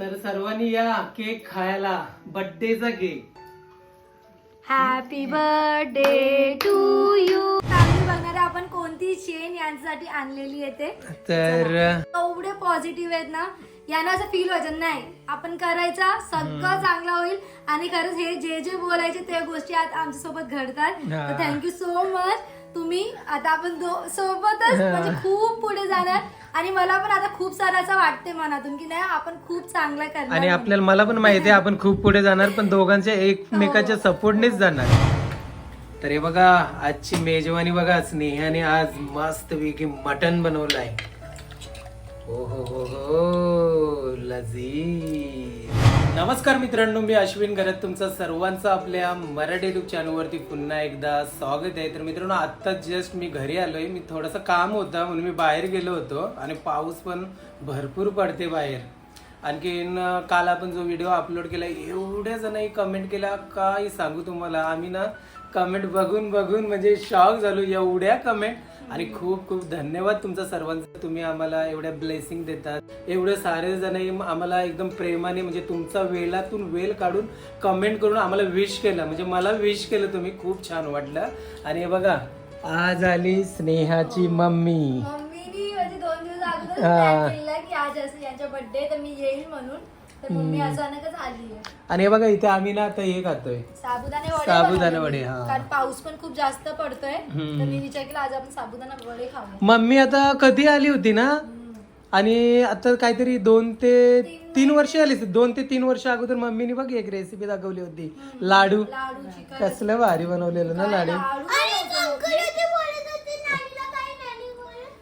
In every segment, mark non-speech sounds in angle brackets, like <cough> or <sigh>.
तर सर्वांनी या केक खायला बर्थडेचा cake. Happy birthday to you आम्ही बघणार आहे आपण कोणती चेन यांच्यासाठी आणलेली आहे ते. तर एवढे पॉझिटिव्ह आहेत ना यांना असं फील व्हायचं नाही. आपण करायचा सगळं चांगलं होईल. आणि खरंच हे जे जे बोलायचे त्या गोष्टी आज आमच्यासोबत घडतात. तर थँक्यू सो मच तुम्ही आता आपण दो- सोबतच म्हणजे खूप पुढे जाणार. आणि मला पण आता खूप सारं असं वाटते मनातून की नाही आपण खूप चांगलं करणार आणि आपल्याला मला पण माहिती आहे आपण खूप पुढे जाणार पण दोघांच्या एकमेकाच्या सपोर्टनेच जाणार तर हे बघा आजची मेजवानी बघा स्नेहाने आज मस्त पैकी मटन बनवलं आहे हो हो हो हो लजीज. नमस्कार मित्रांनो मी अश्विन घरात तुमचं सर्वांचं आपल्या मराठी युट्यूब चॅनलवरती पुन्हा एकदा स्वागत आहे. तर मित्रांनो आत्ता जस्ट मी घरी आलोय. मी थोडंसं काम होतं म्हणून मी बाहेर गेलो होतो आणि पाऊस पण भरपूर पडते बाहेर. आणखीन काल आपण जो व्हिडिओ अपलोड केला एवढ्या जणांनी कमेंट केला काय सांगू तुम्हाला? आम्ही ना कमेंट बघून बघून म्हणजे शॉक झालो. एवढ्या कमेंट आणि खूप खूप धन्यवाद तुमचा सर्वांचा. तुम्ही आम्हाला एवढ्या ब्लेसिंग देतात. एवढे सारे जण आम्हाला एकदम प्रेमाने म्हणजे तुमचा वेळातून वेळ काढून कमेंट करून आम्हाला विश केलं. म्हणजे मला विश केलं तुम्ही. खूप छान वाटलं. आणि हे बघा आज आली स्नेहाची मम्मी. मम्मीनी म्हणजे दोन दिवस अगोदर हा. प्लॅन केलेला की आज असं यांच्या बर्थडे तर मी येईल म्हणून. तर मम्मी अचानकच आली आहे आणि हे बघा इथे आम्ही ना आता हे खातोय. साबुदाणे वडे. हा. कारण पाऊस पण खूप जास्त पडतोय. तर मी विचार केला आज आपण साबुदाणा वडे खाऊया. मम्मी आता कधी आली होती ना? आणि आता काहीतरी दोन ते तीन वर्ष. आली. दोन ते तीन वर्ष अगोदर मम्मीने बघ एक रेसिपी दाखवली होती. लाडू. लाडू चिकन. कसलं भारी बनवलेलं ना लाडू. लाडू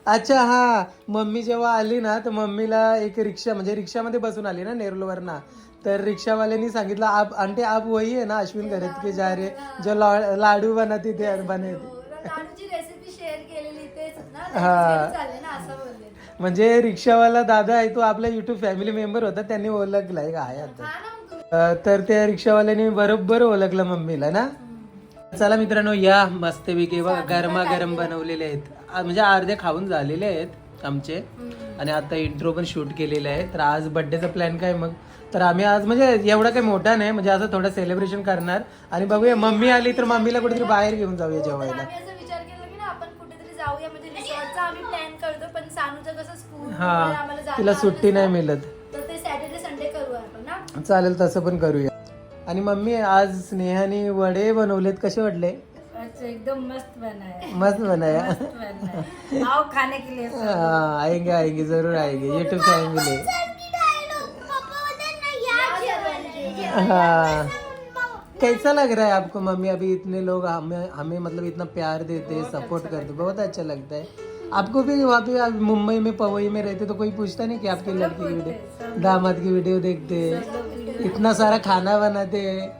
अच्छा हा. मम्मी जेव्हा आली ना तर मम्मीला एक रिक्षा म्हणजे रिक्षामध्ये बसून आली ना नेरुलवर ना तर रिक्षावाल्यांनी सांगितलं आप आंटी आप वही है ना अश्विन करत की जा रे जो ला- लाडू बनवते ते बनवते लाडूची रेसिपी शेअर केलेली तेच ना. हा. चालले ना असं बोलले म्हणजे रिक्षावाला दादा आहे तो आपला युट्यूब फॅमिली मेंबर होता त्यांनी ओळखलाय का आहे आता. हा ना मग तुम्ही अ, तर त्या रिक्षावाल्याने बरोबर ओळखलं मम्मीला ना? चला मित्रांनो या मस्तपैकी बघा गरमागरम बनवलेले आहेत. आ, म्हणजे अर्धे खाऊन झालेले आहेत आमचे. आणि आता इंट्रो पण शूट केलेले आहे. तर आज बर्थडेचा प्लॅन काय मग? तर आम्ही आज म्हणजे एवढा काही मोठा नाही म्हणजे असं थोडं सेलिब्रेशन करणार. आणि बघूया मम्मी आली तर मम्मीला कुठेतरी बाहेर घेऊन जाऊया जेवायला. आम्ही असं विचार केला की ना आपण कुठेतरी जाऊया. म्हणजे रिसॉर्टचा आम्ही प्लॅन करतो पण सानूचं कसं स्कूल हा तिला सुट्टी नाही मिळत. तर ते सॅटर्डे संडे करू आपण ना? चालेल तसं पण करूया. आणि मम्मी आज स्नेहाने वडे बनवलेत कसे वाटले? अच्छा एकदम मस्त बना है मस्त बनाया. बना है आओ खाने के लिए हाँ, आएंगे आएंगे जरूर आएंगे. यूट्यूब फैमिली <laughs> हाँ। कैसा लग रहा है आपको मम्मी? अभी इतने लोग हमें हमें मतलब इतना प्यार देते हैं सपोर्ट करते बहुत अच्छा लगता है। आपको भी वहाँ पे आप मुंबई में पवई में रहते तो कोई पूछता नहीं कि आपकी लड़की की वीडियो? दामाद की वीडियो देखते इतना सारा खाना बनाते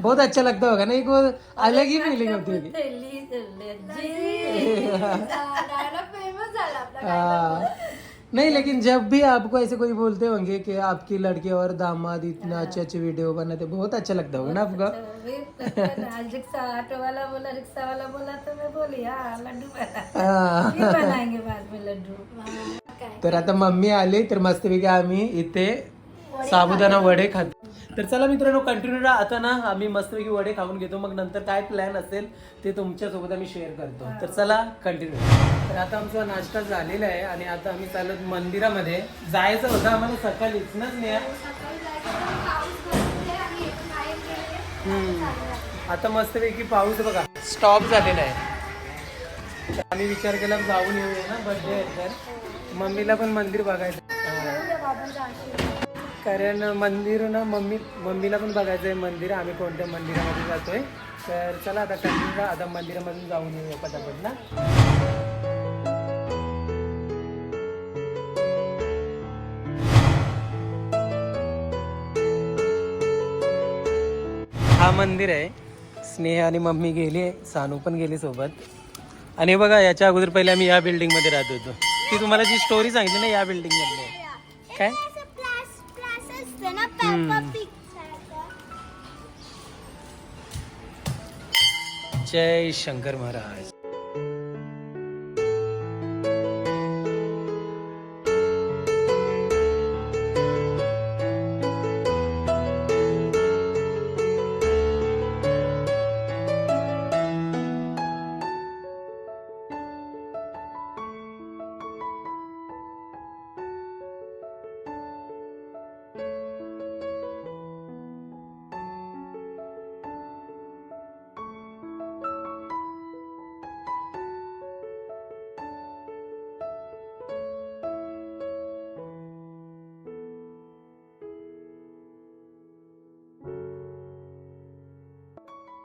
बहुत अच्छा लगता होगा ना एक वो अलग ही फीलिंग होती होगी। <laughs> हाँ। नहीं लेकिन जब भी आपको ऐसे कोई बोलते होंगे कि आपकी लड़के और दामाद इतना अच्छे अच्छे वीडियो बनाते बहुत अच्छा लगता होगा ना आपको? रिक्शा ऑटो वाला बोला रिक्शा वाला बोला तो मैं बोली हाँ लड्डू बनाएंगे बाद में लड्डू। तर आता मम्मी आली तर मस्तपैकी आम्ही इथे साबुदाणा वडे खातो. तर चला मित्रांनो कंटिन्यू राहा. आता ना आम्ही मस्तपैकी वडे खाऊन घेतो. मग नंतर काय प्लॅन असेल ते तुमच्यासोबत आम्ही शेअर करतो. तर चला कंटिन्यू तर आता आमचा नाश्ता झालेला आहे आणि आता आम्ही चाललो मंदिरामध्ये. जायचं होतं आम्हाला सकाळीच ना स्नेहा हम्म. आता मस्तपैकी पाऊस बघा. स्टॉप झालेला आहे. आम्ही विचार केला जाऊन येऊया ना बर्थडे आहे तर. मम्मीला पण मंदिर बघायचं कारण मंदिर ना मम्मी मम्मीला पण बघायचं आहे मंदिर आम्ही कोणत्या मंदिरामध्ये जातोय. तर चला आता कंटिन्यू आता मंदिरामधून जाऊन येऊया पटापट ना. हा मंदिर आहे. स्नेह आणि मम्मी गेली सानू पण गेली सोबत. आणि बघा याच्या अगोदर पहिले आम्ही या बिल्डिंगमध्ये राहत होतो. ती तुम्हाला जी स्टोरी सांगितली ना या बिल्डिंग काय? Hmm. जय शंकर महाराज.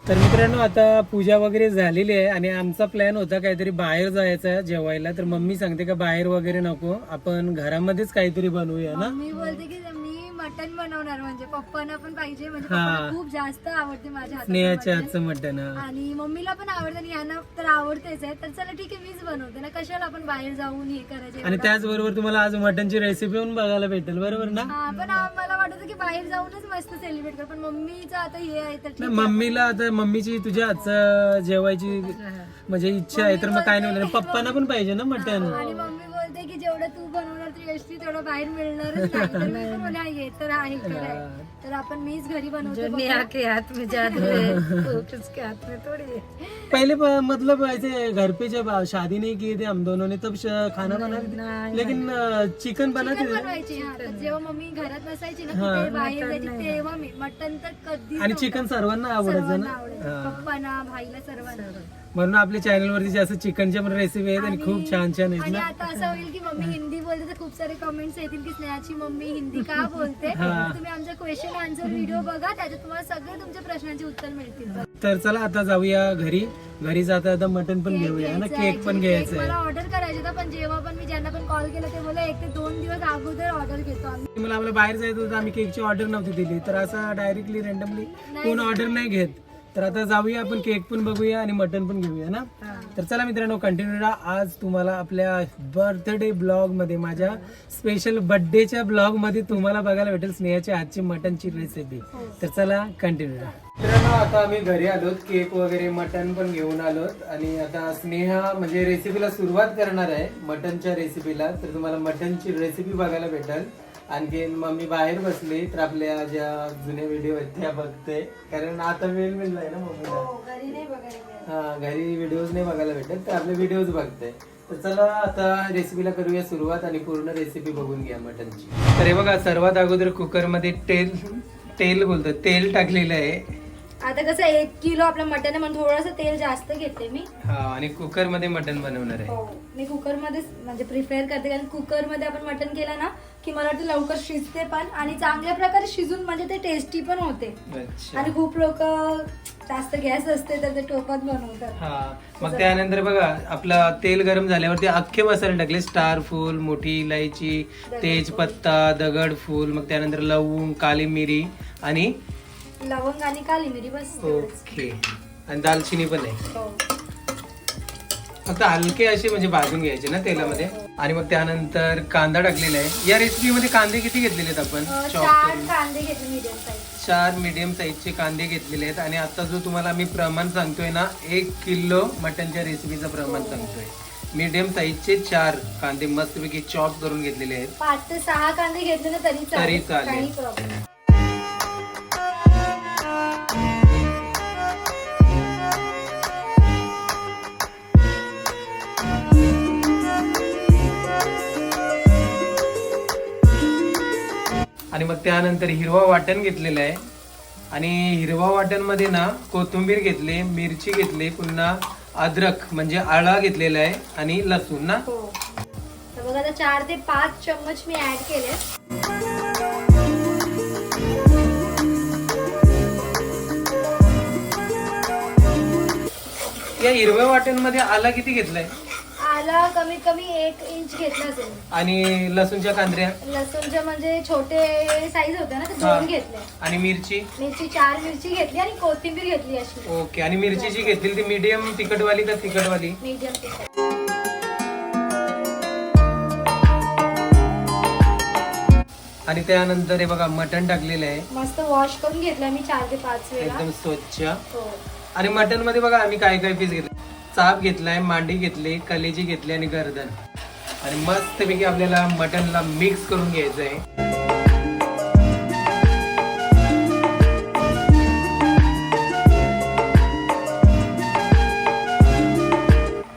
तर मित्रांनो आता पूजा वगैरे झालेली आहे आणि आमचा प्लॅन होता काहीतरी बाहेर जायचा जेवायला. तर मम्मी सांगते का बाहेर वगैरे नको आपण घरामध्येच काहीतरी बनवूया ना? मी बोलते की मी मटन बनवणार म्हणजे पप्पांना पण पाहिजे म्हणजे हा. पप्पांना खूप जास्त आवडते माझ्या हाताचं स्नेहाच्या मटण. हातचं मटण हा. आणि मम्मीला पण आवडतं आणि यांना तर आवडतेच आहे तर चला ठीक आहे मीच बनवते ना कशाला आपण बाहेर जाऊन हे करायचे आणि त्याचबरोबर तुम्हाला आज मटनची रेसिपी पण बघायला भेटेल बरोबर ना हा पण मला वाटत की बाहेर जाऊनच मस्त सेलिब्रेट कर पण मम्मीचं आता हे आहे तर ठीक नाही, आहे. मम्मीला आता मम्मीची तुझ्या हातचं जेवायची म्हणजे इच्छा आहे तर मग काय नाही बोलणार. पप्पांना पण पाहिजे ना मटन आणि मम्मी बोलते की जेवढं तू बनवणार तू यशती तेवढं बाहेर मिळणारच नाही. तर मी पण बोलले, हा, हे तर आहे खरं आहे. तर आपण मीच घरी बनवते जो नेहा के हाथ में जादू है वो किसके हाथ में थोड़ी. है पहले प- मतलब ऐसे घर पे जब शादी नहीं की थी हम दोनों ने तब श- खाना बना नाही, लेकिन चिकन बनाते चिकन थे. बनवायची हा. तर जेव्हा मम्मी घरात नसायची ना कुठे बाहेर जायची तेव्हा मी मटन तर कधी आणि चिकन सर्वांना आवडायचं ना? आवडायचं. पप्पांना भाईला सर्वांना. म्हणून आपल्या चॅनल वरती जास्त चिकनच्या पण रेसिपी आहेत आणि खूप छान छान आहेत आणि ना आता असं होईल की मम्मी हिंदी बोलते तर खूप सारे कमेंट्स येतील की स्नेहाची मम्मी हिंदी का <laughs> बोलते? तुम्ही आमचा क्वेश्चन आन्सर व्हिडिओ बघा त्याच्यात तुम्हाला सगळे तुमच्या प्रश्नांची उत्तर मिळतील. तर चला आता जाऊया घरी. घरी जाता आता मटन पण घेऊया ना? केक पण घ्यायचं मला आहे ऑर्डर करायचं होतं पण जेव्हा पण मी ज्यांना पण कॉल केला ते बोला एक ते दोन दिवस अगोदर ऑर्डर घेतो आम्ही. मला आपल्या बाहेर जायचं होतं आम्ही केकची ऑर्डर नव्हती दिली. तर असं डायरेक्टली रँडमली कोण ऑर्डर नाही घेत. तर आता जाऊया आपण केक पण बघूया आणि मटन पण घेऊया ना? तर चला मित्रांनो कंटिन्यू राहा. आज तुम्हाला आपल्या बर्थडे ब्लॉगमध्ये माझ्या स्पेशल बर्थडेच्या ब्लॉगमध्ये तुम्हाला बघायला भेटेल स्नेहाच्या हातची मटनची रेसिपी तर चला कंटिन्यू राहा. मित्रांनो आता आम्ही घरी आलोत केक वगैरे मटन पण घेऊन आलोत. आणि आता स्नेहा म्हणजे रेसिपीला सुरुवात करणार आहे मटनच्या रेसिपीला तर तुम्हाला मटनची रेसिपी बघायला भेटेल. आणखीन मम्मी बाहेर बसली तर आपल्या ज्या जुन्या व्हिडिओ आहेत त्या बघते. कारण आता वेळ मिळलाय ना मम्मीला. नाही बघायला हा घरी व्हिडिओज नाही बघायला भेटत तर आपले व्हिडिओज बघते. तर चला आता रेसिपीला करूया सुरुवात आणि पूर्ण रेसिपी बघून घ्या मटनची. तर हे बघा सर्वात अगोदर कुकरमध्ये तेल तेल बोलतो तेल टाकलेलं आहे. आता कसं एक किलो आपलं मटन आहे म्हणून थोडंसं तेल जास्त घेते मी. हा आणि कुकरमध्ये मटन बनवणार आहे. हो मी कुकर मध्येच म्हणजे प्रिफेअर करते कारण कुकरमध्ये आपण मटन केलं ना की मला वाटतं लवकर शिजते पण आणि चांगल्या प्रकारे शिजून म्हणजे ते टेस्टी पण होते. अच्छा. आणि खूप लोक जास्त गॅस असते तर ते टोपात बनवतात. हा मग त्यानंतर बघा आपला तेल गरम झाल्यावरती अख्खे मसाले टाकले स्टार फूल मोठी इलायची तेजपत्ता दगड फूल मग त्यानंतर लवंग काली मिरी आणि लवंग आणि काली मिरी बस तेवढंच. ओके आणि दालचिनी पण आहे. हो. फक्त हलके असे म्हणजे भाजून घ्यायचे ना तेलामध्ये. आणि मग त्यानंतर कांदा टाकलेला आहे. या रेसिपी मध्ये कांदे किती घेतलेले आहेत आपण? अं, चार करून. कांदे घेतले मीडियम साईज चार मीडियम साईजचे कांदे घेतलेले आहेत. आणि आता जो तुम्हाला मी प्रमाण सांगतोय ना एक किलो मटनच्या रेसिपीचं प्रमाण सांगतोय. मीडियम साईजचे चार कांदे मस्तपैकी चॉप करून घेतलेले आहेत. पाच ते सहा कांदे घेतले ना तरी तरी चालेल. चालेल. काही प्रॉब्लेम आणि मग त्यानंतर हिरवा वाटण घेतलेलं आहे. आणि हिरवा वाटणमध्ये ना कोथिंबीर घेतली मिरची घेतली पुन्हा अद्रक म्हणजे आळा घेतलेला आहे आणि लसूण ना. हो. तर बघा आता चार ते पाच चम्मच मी ऍड केले या हिरव्या वाटणमध्ये आला किती घेतलाय? आला कमीत कमी एक इंच घेतला असेल आणि लसूणच्या कांद्र्या लसूणचे म्हणजे छोटे साईज होते ना ते हा. दोन घेतले. आणि मिरची? मिरची चार मिरची घेतली आणि कोथिंबीर घेतली अशी. ओके आणि मिरची जी घेतली ती मीडियम तिखटवाली का तिखटवाली? मीडियम तिखट. आणि त्यानंतर हे बघा मटण टाकलेलं आहे. मस्त वॉश करून घेतला मी चार ते पाच वेळा. एकदम स्वच्छ. हो. आणि मटनमध्ये बघा आम्ही काय काय पीस घेतले? चाप घेतलाय मांडी घेतली कलेजी घेतली आणि गर्दन. आणि मस्तपैकी आपल्याला मटनला मिक्स करून घ्यायचं आहे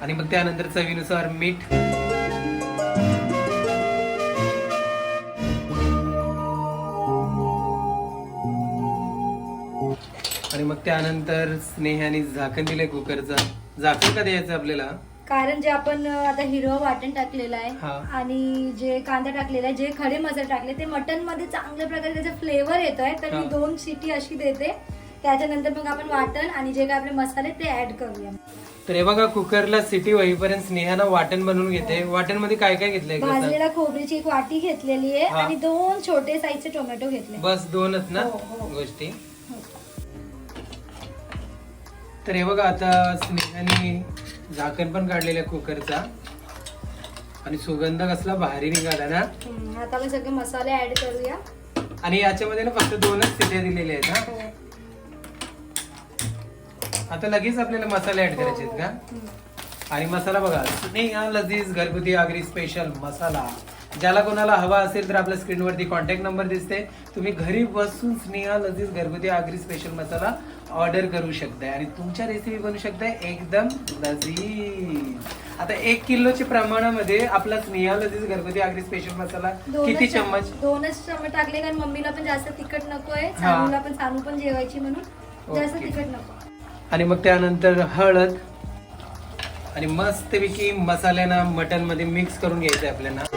आणि मग त्यानंतर चवीनुसार मीठ. आणि मग त्यानंतर स्नेहाने झाकण दिलंय कुकरचा. झाकण का द्यायचं आपल्याला कारण जे आपण आता हिरवं वाटण टाकलेलं हा. आहे आणि जे कांदा टाकलेला आहे जे खडे मसाले टाकले ते मटनमध्ये चांगल्या प्रकारे त्याचा फ्लेवर येतोय तर मी हा. दोन शिटी अशी देते त्याच्यानंतर मग आपण वाटण आणि जे काय आपले मसाले ते ऍड करूया तर हे बघा कुकरला सिटी होईपर्यंत स्नेहानं वाटण बनवून घेते वाटणमध्ये काय काय घेतलंय भाजलेल्या खोबरीची एक वाटी घेतलेली आहे हा. आणि दोन छोटे साईजचे टोमॅटो घेतले बस दोनच ना हो, हो. गोष्टी तर हे बघा आता स्नेहाने झाकण पण काढलेलं आहे कुकरचा आणि सुगंध कसला भारी निघाला ना. हम्म, आता आपण सगळे मसाले ऍड करूया. आणि याच्यामध्ये ना फक्त दोनच सिट्या दिलेल्या आहेत हो. हा. आता लगेच आपल्याला मसाले ऍड करायचे आहेत का? हम्म. आणि मसाला बघा स्नेहा लजीज घरगुती आगरी स्पेशल मसाला. ज्याला कोणाला हवा असेल तर आपल्या स्क्रीनवरती कॉन्टॅक्ट नंबर दिसते. तुम्ही घरी बसून स्नेहा लजीज घरगुती आगरी स्पेशल मसाला ऑर्डर करू शकताय. आणि तुमच्या रेसिपी बनवू शकताय एकदम लजीज. आता एक किलोच्या प्रमाणामध्ये आपला स्नेहा लजीज घरगुती आगरी स्पेशल मसाला दोनच किती चम- चम्मच? दोनच चमच टाकले कारण मम्मीला पण जास्त तिखट नकोय. सानूला पण सानू पण जेवायची म्हणून जास्त ओके. तिखट नको. आणि मग त्यानंतर हळद. आणि मस्तपैकी मसाल्याना मटनमध्ये मिक्स करून घ्यायचं आहे आपल्याला.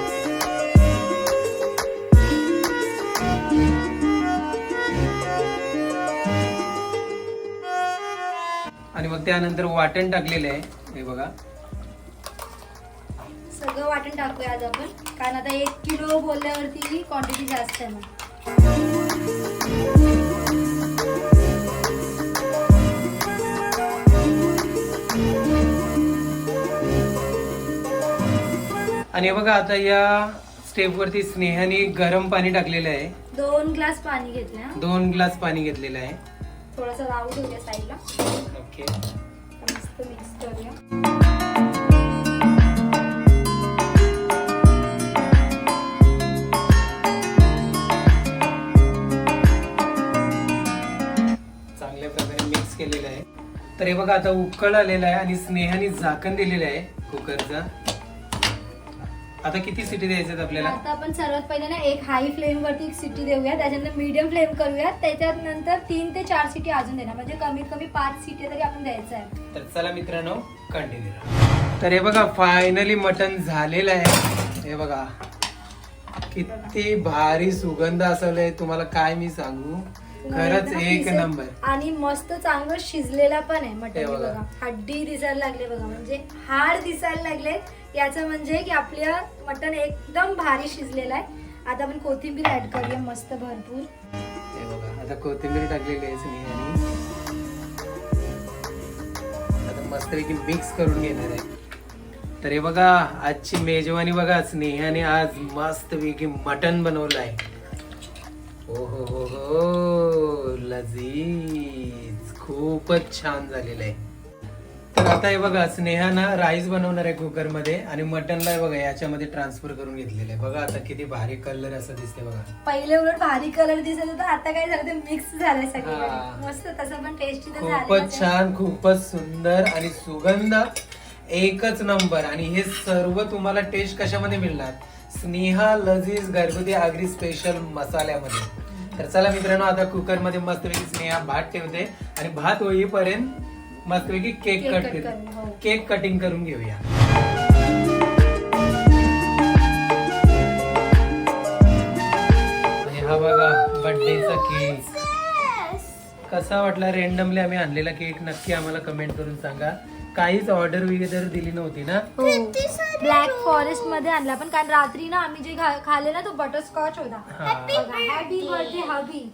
त्यानंतर वाटण टाकलेलं आहे. हे बघा. सगळं वाटण टाकूया आज आपण. कारण आता एक किलो बोलल्यावरती क्वांटिटी जास्त आहे मग. आणि हे बघा आता या स्टेप वरती स्नेहाने गरम पाणी टाकलेलं आहे. दोन ग्लास पाणी घेतले. दोन ग्लास पाणी घेतलेलं आहे. थोडासा राहू देऊया साईडला. ओके. मस्त मिक्स करूया. चांगल्या प्रकारे मिक्स केलेलं आहे. तर हे बघा आता उकळ आलेलं आहे आणि स्नेहाने झाकण दिलेलं आहे कुकरचं. आता किती सिटी द्यायचे आहेत आपल्याला? आता आपण सर्वात पहिले ना एक हाय फ्लेम वरती एक सिटी देऊया. त्याच्यानंतर मीडियम फ्लेम करूया. त्याच्यात नंतर तीन ते चार सिटी अजून देणार. म्हणजे कमीत कमी पाच सिटी तरी आपण द्यायचं आहे. तर चला मित्रांनो कंटिन्यू तर हे बघा फायनली मटन झालेलं आहे. हे बघा किती भारी सुगंध असवलंय. तुम्हाला काय मी सांगू? खरंच तुम्हाला एक. नंबर आणि मस्त चांगलं शिजलेला पण आहे मटन बघा. बघा. हड्डी दिसायला लागले बघा. म्हणजे हाड दिसायला लागले. याचं म्हणजे की आपल्या मटन एकदम भारी शिजलेलं आहे. आता आपण कोथिंबीर ऍड करूया मस्त भरपूर. हे बघा. आता कोथिंबीर टाकलेली आहे स्नेहाने आता मस्तपैकी मिक्स करून घेणार आहे. तर हे बघा आजची मेजवानी बघा स्नेहाने आज मस्तपैकी मटन बनवलं आहे. हो हो हो हो लजीज खूपच छान झालेलं आहे. तर आता हे बघा स्नेहा ना राईस बनवणार आहे कुकरमध्ये आणि मटनला बघा याच्यामध्ये ट्रान्सफर करून घेतलेलं आहे. बघा आता किती भारी कलर असं दिसते बघा. पहिले उलट भारी कलर दिसत होता आता काय झालं ते मिक्स झालंय हा. सगळं मस्त तसं पण टेस्टी तर खूपच छान खूपच सुंदर आणि सुगंध एकच नंबर आणि हे सर्व तुम्हाला टेस्ट कशामध्ये मिळणार? स्नेहा लजीज घरगुती आगरी स्पेशल मसाल्यामध्ये. तर चला मित्रांनो आता कुकरमध्ये मस्तपैकी स्नेहा भात ठेवते आणि भात होईपर्यंत मस्तपैकी केक Cake कट cut करू, हो. केक कटिंग करून घेऊया. आणि हा बघा बर्थडेचा केक कसा वाटला रेंडमली आम्ही आणलेला केक नक्की आम्हाला कमेंट करून सांगा. काहीच ऑर्डर वगैरे दिली नव्हती ना? ब्लॅक फॉरेस्टमध्ये आणला. पण कारण रात्री ना आम्ही जे खा- खाल्ले ना तो बटरस्कॉच होता. हा. हॅपी बर्थडे हॅपी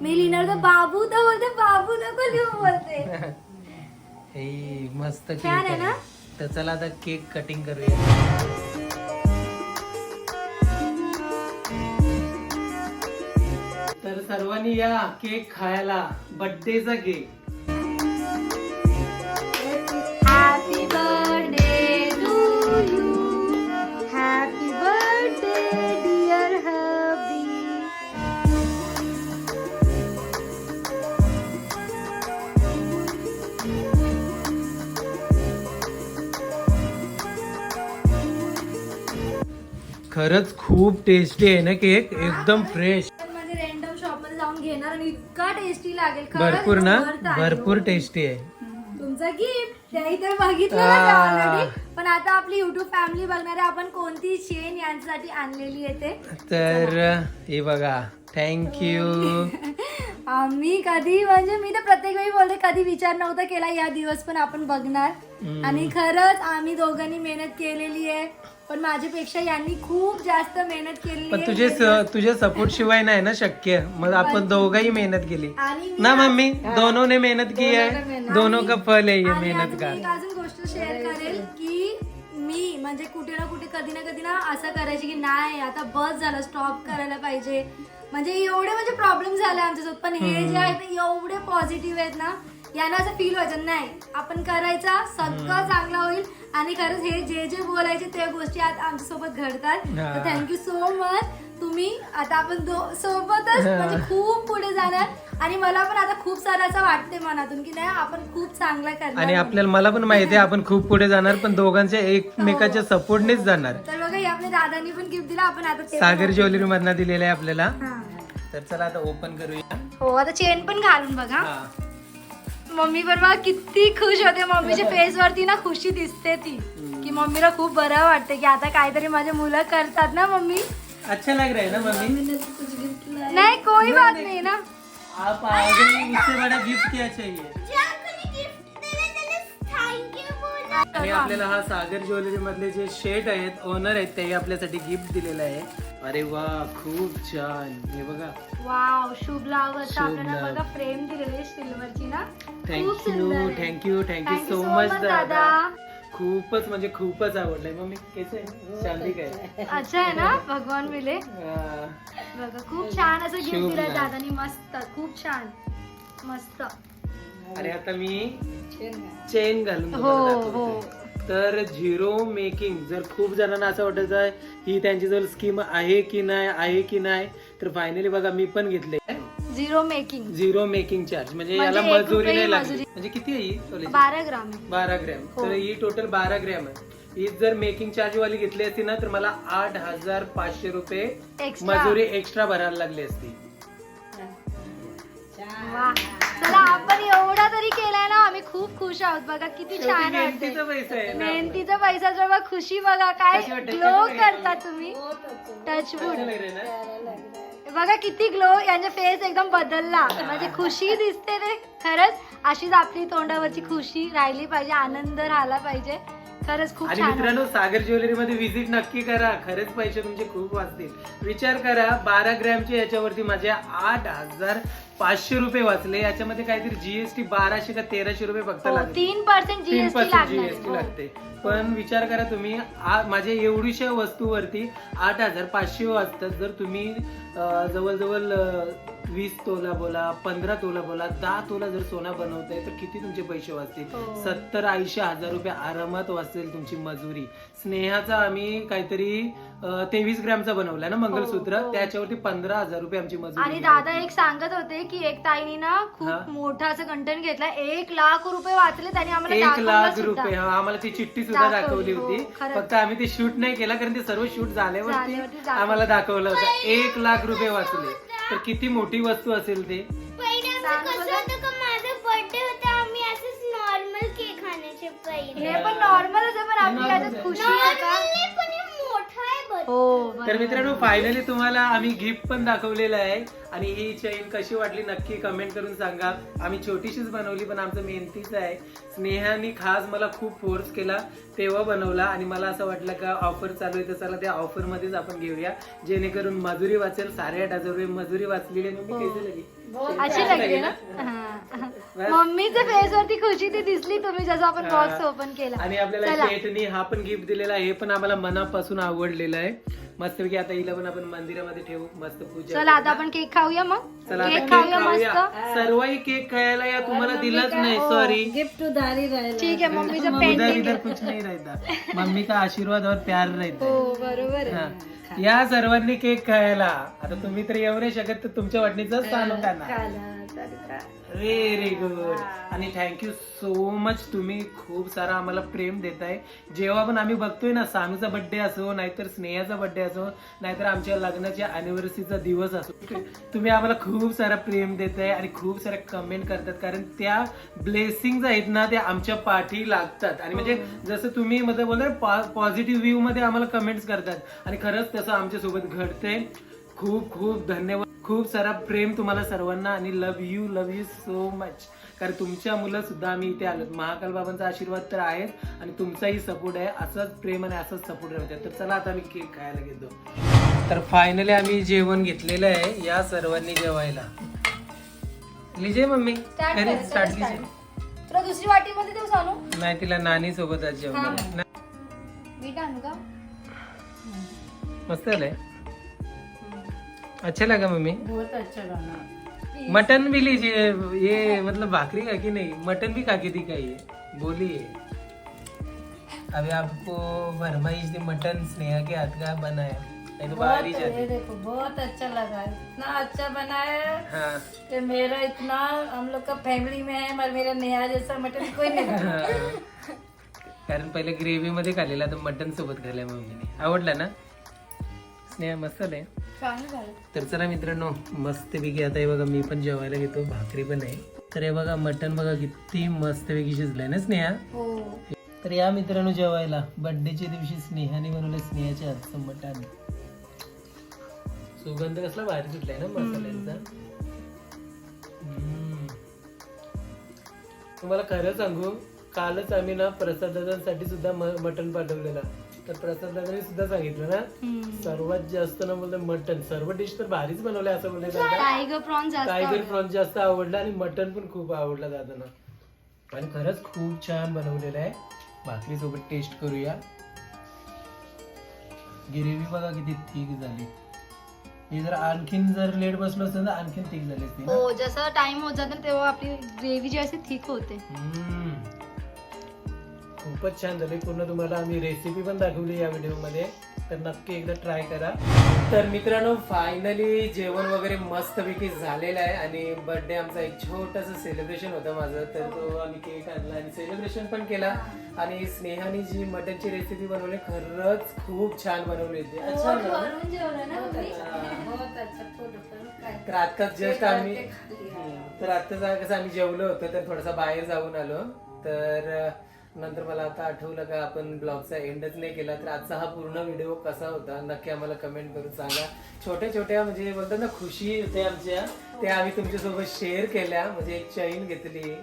मी लिहिणार तर बाबू तर बोलते बाबू नको लिहू बोलते. <laughs> हे मस्त केक छान आहे आहे. ना? तर चला आता केक कटिंग करूया. तर सर्वांनी या केक खायला. बर्थडेचा केक खरंच खूप टेस्टी आहे ना केक एकदम फ्रेश म्हणजे रॅन्डम शॉपमध्ये जाऊन घेणार आणि इतका टेस्टी लागेल. खरंच भरपूर ना? worth आहे. भरपूर टेस्टी आहे. तुमचं गिफ्ट त्याही तर बघितलं आ. ना ऑलरेडी पण आता आपली युट्यूब फॅमिली बघणार आहे आपण कोणती चेन यांच्यासाठी आणलेली आहे ते? तर हे बघा. थँक्यू <laughs> आम्ही कधी म्हणजे मी तर प्रत्येक वेळी बोलते कधी विचार नव्हता केला या दिवस पण आपण बघणार. आणि खरंच आम्ही दोघांनी मेहनत केलेली आहे. पण माझ्यापेक्षा यांनी खूप जास्त मेहनत केलेली पण आहे. तुझे स- तुझ्या सपोर्ट शिवाय नाही ना शक्य. मग आपण दोघंही मेहनत केली. आणि मी ना मम्मी? दोनों ने मेहनत की है मेहनत. दोनों का फल है ये आणि मेहनत का? एक अजून गोष्ट शेअर करेल की मी म्हणजे कुठे ना कुठे कधी ना कधी ना असं करायची की नाही आता बस झालं स्टॉप करायला पाहिजे. म्हणजे एवढे म्हणजे प्रॉब्लेम झाले आमच्यासोबत. पण हे जे आहेत ना एवढे पॉझिटिव्ह आहेत ना यांना असं फील व्हायचं नाही आपण करायचा सगळं चांगलं होईल आणि खरंच हे जे जे बोलायचे त्या गोष्टी आज आमच्यासोबत घडतात. हा. तर थँक्यू सो मच तुम्ही आता आपण दो- सोबतच हा. म्हणजे खूप पुढे जाणार आणि मला पण आता खूप सारं असं वाटते मनातून की नाही आपण खूप चांगलं करणार आणि आपल्याला मला पण माहिती आहे आपण खूप पुढे जाणार पण दोघांच्या एकमेकाच्या सपोर्टनेच जाणार. तर बघा हे आपल्या दादांनी पण गिफ्ट दिला आपण आता ते सागर ज्वेलरी मधनं दिलेलं आहे आपल्याला. हा. तर चला आता ओपन करूया. हो आता चेन पण घालून बघा. हा. मम्मी पण बघा किती खुश होते. मम्मीच्या <laughs> फेस वरती ना खुशी दिसते ती. की मम्मीला खूप बरं वाटते की आता काहीतरी माझे मुलं करतात ना मम्मी? अच्छा लग रहा है ना मम्मी? मैंने तो कुछ गिफ्ट लाया. नाही कोई बात नाही. ना. आप आगे इससे बड़ा गिफ्ट क्या चाहिए? आणि आपल्याला हा सागर ज्वेलरी मधले जे शेट आहेत ओनर आहेत ते आपल्यासाठी गिफ्ट दिलेलं आहे. अरे वा खूप छान हे बघा वाव शुभ लावत शुभ आपल्याला लाभ. बघा फ्रेम दिलेली सिल्वरची ना खूप थँक्यू सुंदर आहे. Thank you thank you Thank you so so much much, दादा. खूपच म्हणजे खूपच आवडलंय मम्मी कैसे आहे? शांती काय अच्छा आहे ना भगवान मिले <laughs> हा. बघा खूप छान असं गिफ्ट शुभ लाभ. दादानी मस्त खूप छान मस्त आणि आता मी चेन है। घालून हो, तुम्हाला हो. तर झिरो मेकिंग जर खूप जणांना असं वाटत आहे ही त्यांची जर स्कीम आहे की नाही आहे की नाही तर फायनली बघा मी पण घेतले. Zero making zero making charge म्हणजे म्हणजे याला एक मजुरी नाही लागली. मजुरी. म्हणजे किती आहे ही? बारा ग्राम आहे. बारा ग्रॅम. हो. तर ही टोटल बारा ग्रॅम आहे. ही जर मेकिंग चार्ज वाली घेतली असती ना तर मला आठ हजार पाचशे रुपये मजुरी एक्स्ट्रा भरायला लागली असती. वा चला आपण एवढा तरी केलाय ना आम्ही खूप खुश आहोत. बघा किती छान वाटते मेहनतीचा पैसा आहे ना. मेहनतीचा पैसा जेव्हा खुशी बघा काय कशी वाटते? ग्लो कशी वाटते? करता तुम्ही? टचवूड है ना? बघा किती ग्लो यांचा फेस एकदम बदलला. म्हणजे खुशी दिसते ते खरंच. अशीच आपली तोंडावरची खुशी राहिली पाहिजे आनंद राहिला पाहिजे. खरंच खूप आणि छान मित्रांनो सागर ज्वेलरी मध्ये व्हिजिट नक्की करा. खरेच पैसे तुमचे खूप वाचतील. विचार करा बारा ग्रॅमचे याच्यावरती माझे आठ हजार पाचशे रुपये वाचले. याच्यामध्ये काहीतरी जीएसटी बाराशे का तेराशे रुपये फक्त हो, लागले तीन पर्सेंट तीन जीएसटी पर्सेंट लागणार जीएसटी. हो. लागते. पण विचार करा तुम्ही आ- माझ्या एवढीशा वस्तूवरती आठ हजार पाचशे वाचतात. जर तुम्ही अं, जवळजवळ अं, वीस तोला बोला पंधरा तोला बोला दहा तोला जर सोना बनवताय तर किती तुमचे पैसे वाचतील हो. सत्तर ऐंशी हजार रुपये आरामात वाचतील तुमची मजुरी स्नेहाचा आम्ही काहीतरी तेवीस ग्रॅमचा बनवला ना मंगलसूत्र हो, हो. त्याच्यावरती पंधरा हजार रुपये आमची मजुरी आणि दादा एक सांगत होते की एक ताईने ना. खूप मोठा असं कंटेंट घेतला एक लाख रुपये वाचले त्यांनी आम्हाला एक लाख. रुपये हा आम्हाला ती चिठ्ठी सुद्धा दाखवली, होती. फक्त आम्ही ते शूट नाही केला कारण ते सर्व शूट झाल्यावरती. आम्हाला दाखवलं होतं एक लाख रुपये वाचले तर किती मोठी वस्तू असेल ते? पहिले आमचं कसं होतं का माझा बर्थडे होता आम्ही असंच नॉर्मल केक खाण्याचे पहिले. हे पण नॉर्मलच आहे पण आपली याच्यात. खुशी आहे का नॉर्मल पण हे मोठा आहे बरं हो तर. मित्रांनो फायनली तुम्हाला आम्ही गिफ्ट पण दाखवलेलं आहे. आणि ही चेन कशी वाटली नक्की कमेंट करून सांगा. आम्ही छोटीशीच बनवली पण आमचं मेहनतीच आहे. स्नेहाने खास मला खूप फोर्स केला तेव्हा बनवला. आणि मला असं वाटलं का ऑफर चालू आहे तर चला त्या ऑफर मध्येच आपण घेऊया. जेणेकरून मजुरी वाचेल साडेआठ हजार रुपये मजुरी वाचलेली आहे. मम्मी कैसी लगी अशी लागली ना. मम्मीच्या फेस वरती खुशी ती दिसली तुम्ही जसं आपण बॉक्स ओपन केला. आणि आपल्याला चला. शेटनी हा पण गिफ्ट दिलेला आहे. हे पण आम्हाला मनापासून आवडलेलं आहे. मस्तपैकी आता हिला पण आपण मंदिरामध्ये ठेवू मस्त पूजा चला आता. आपण केक खाऊया मग. चला आता केक खाऊया मस्त. सर्वही केक खायला या तुम्हाला दिलाच नाही सॉरी गिफ्ट उधारी रहेला. ठीक आहे मम्मीचं उधर पेंटिंग इधर कुछ नहीं रहता मम्मी का आशीर्वाद और प्यार रहता हो है. बरोबर आहे. हा. या सर्वांनी केक खायला. आता तुम्ही तर येऊ नाही शकत तर तुमच्या वाटणीचं स्थान होता ना खाला. चालता. व्हेरी गुड आणि थँक्यू सो मच तुम्ही खूप सारा आम्हाला प्रेम देताय. जेव्हा पण आम्ही बघतोय ना सानूचा बर्थडे असो नाहीतर स्नेहाचा बर्थडे असो नाहीतर आमच्या लग्नाच्या अॅनिव्हर्सरीचा दिवस असो तुम्ही आम्हाला खूप सारा प्रेम देताय आणि खूप सारा कमेंट करतात. कारण त्या ब्लेसिंग आहेत ना त्या आमच्या पाठी लागतात. आणि म्हणजे जसं तुम्ही मध्ये बोलता पॉझिटिव्ह व्ह्यू मध्ये आम्हाला कमेंट्स करतात. आणि खरंच तसं आमच्यासोबत घडतंय. खूप खूप धन्यवाद. खूप सारा प्रेम तुम्हाला सर्वांना आणि love you love you so much कारण तुमच्या मुलं सुद्धा आम्ही इथे आलो. महाकाल बाबांचा आशीर्वाद तर आहेच आणि तुमचाही सपोर्ट आहे. असंच प्रेम आणि असंच सपोर्ट राहते तर चला आता आम्ही केक खायला घेतो. तर फायनली आम्ही जेवण घेतलेलं आहे या सर्वांनी जेवायला. लिजे मम्मी. स्टार्ट. तुला दुसरी वाटीमध्ये देऊ सांगू नाही तिला नानी सोबत आज जेवण मीठ आणू का मस्त झालंय. अच्छा लगा मम्मी? बहुत अच्छा बना मटन भी लीजिए ये मतलब भाकरी का कि नहीं? मटन भी खा के दिखाइए बोलिए। अभी आपको फरमाइश थी मटन स्नेहा के हाथ का बनाया। नहीं तो बाहर ही बहुत जाती। देखो बहुत अच्छा लगा। इतना अच्छा बनाया हाँ। कि मेरा इतना हम लोग का फैमिली में है मगर मेरा नेहा जैसा मटन कोई नहीं बना कारण पहिले ग्रेव्ही मध्ये खाल्लेला तर मटन सोबत खाल्लाय मम्मीने. आवडला ना? स्नेहा मस्त आहे तर चला मित्रांनो मस्तपैकी आता हे बघा मी पण जेवायला घेतो भाकरी पण आहे. तर हे बघा मटन बघा किती मस्तपैकी शिजलंय ना स्नेहा? हो. तर या मित्रांनो जेवायला बर्थडेच्या दिवशी स्नेहाने बनवलं स्नेहाच्या हातचं मटण. सुगंध कसला भारी सुटलाय ना मसाल्यांचा. तुम्हाला खरं सांगू कालच आम्ही ना प्रसाद दादांसाठी सुद्धा मटण पाठवलेला. तर प्रसाद दादांनी सुद्धा सांगितलं ना? सर्वात जास्त ना बोलतो मटण. सर्व डिश तर भारीच बनवले असं बोलले दादा. टायगर प्रॉन्स जास्त टायगर प्रॉन्स जास्त आवडला आणि मटन पण खूप आवडला दादांना. आणि खरंच खूप छान बनवलेलं आहे. भाकरी सोबत टेस्ट करूया. ग्रेव्ही बघा किती थिक झाली. हे जर आणखीन जर लेट बसलो असतं तर आणखीन थिक झाली असती हो जसं टाइम होत जातो तेव्हा आपली ग्रेव्ही जी असते थिक होते. खूपच छान झाली. पूर्ण तुम्हाला आम्ही रेसिपी पण दाखवली या व्हिडिओमध्ये तर नक्की एकदा ट्राय करा. तर मित्रांनो फायनली जेवण वगैरे मस्तपैकी झालेलं आहे आणि बर्थडे आमचा एक छोटस सेलिब्रेशन होतं माझं. तर तो आम्ही केक आणला आणि सेलिब्रेशन पण केला. आणि स्नेहाने जी मटनची रेसिपी बनवली खरंच खूप छान बनवली होती. तर आत्ताच जस्ट आम्ही. तर आत्ताच कसं आम्ही जेवलो होतो तर थोडासा बाहेर जाऊन आलो. तर नंतर मला आता आठवलं का आपण ब्लॉगचा एंडच नाही केला तर आजचा हा पूर्ण व्हिडिओ कसा होता? नक्की आम्हाला कमेंट करून सांगा. छोट्या छोट्या म्हणजे बोलतात ना खुशी होते आमच्या. त्या आम्ही तुमच्यासोबत शेअर केल्या. म्हणजे एक चैन घेतली.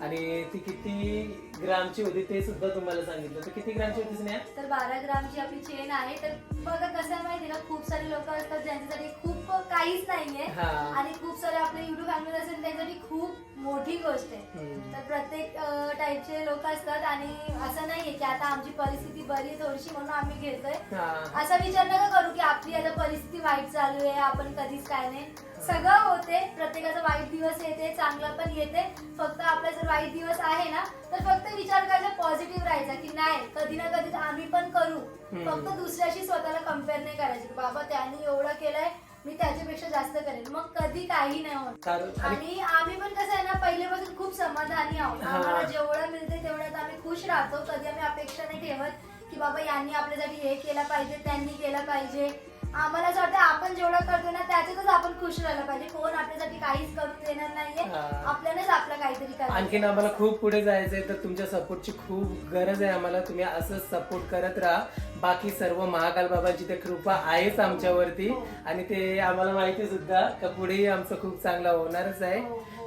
आणि ती किती ग्रामची होती ते सुद्धा तुम्हाला सांगितलं. तर किती ग्रामची होती स्नेहा? तर बारा ग्रामची आपली चेन आहे. तर बघा कसं आहे माहिती ना खूप सारे लोक असतात ज्यांच्यासाठी खूप काहीच नाहीये हा. आणि खूप सारे आपले युट्यूब फॅमिली असेल त्यांच्यासाठी खूप मोठी गोष्ट आहे. हम्म. तर प्रत्येक टाईपचे लोक असतात आणि असं नाहीये की आता आमची परिस्थिती बरी आहे थोडीशी म्हणून आम्ही घेतोय. हा. असा विचार नका करू की आपली आता परिस्थिती वाईट चालू आहे आपण कधीच काय नाही. सगळं होते प्रत्येकाचा वाईट दिवस येते चांगला पण येते. फक्त आपला जर वाईट दिवस आहे ना तर फक्त विचार करायचा पॉझिटिव्ह राहायचा की नाही कधी ना कधी आम्ही पण करू. फक्त दुसऱ्याशी स्वतःला कंपेअर नाही करायचं बाबा त्यांनी एवढं केलंय मी त्याच्यापेक्षा जास्त करेन. मग कधी काही नाही होत. आणि आम्ही पण कसं आहे ना पहिल्यापासून खूप समाधानी आहोत. आम्हाला जेवढं मिळते तेवढ्यात आम्ही खुश राहतो. कधी आम्ही अपेक्षा नाही ठेवत की बाबा यांनी आपल्यासाठी हे केलं पाहिजे त्यांनी केलं पाहिजे. आम्हाला असं वाटतं आपण जेवढं करतो ना त्याच्यातच आपण खुश राहायला पाहिजे. कोण आपल्यासाठी काहीच करून देणार नाहीये. हा. आपल्यालाच आपलं काहीतरी करायचं. आणखीन आम्हाला खूप पुढे जायचंय तर तुमच्या सपोर्टची खूप गरज आहे आम्हाला. तुम्ही असंच सपोर्ट करत राहा. बाकी सर्व महाकाल बाबांची ते कृपा आहेच आमच्यावरती. आणि ते आम्हाला माहिती सुद्धा का पुढेही आमचं खूप चांगलं होणारच आहे.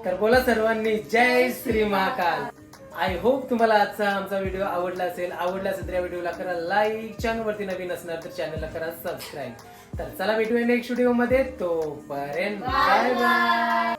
तर बोला सर्वांनी जय श्री महाकाल. आय होप तुम्हाला आजचा आमचा व्हिडिओ आवडला असेल. आवडला असेल तर या व्हिडिओला करा लाईक चॅनलवरती नवीन असणार तर चॅनलला करा सबस्क्राईब तर चला भेटूया नेक्स्ट व्हिडिओमध्ये. तो पर्यंत बाय बाय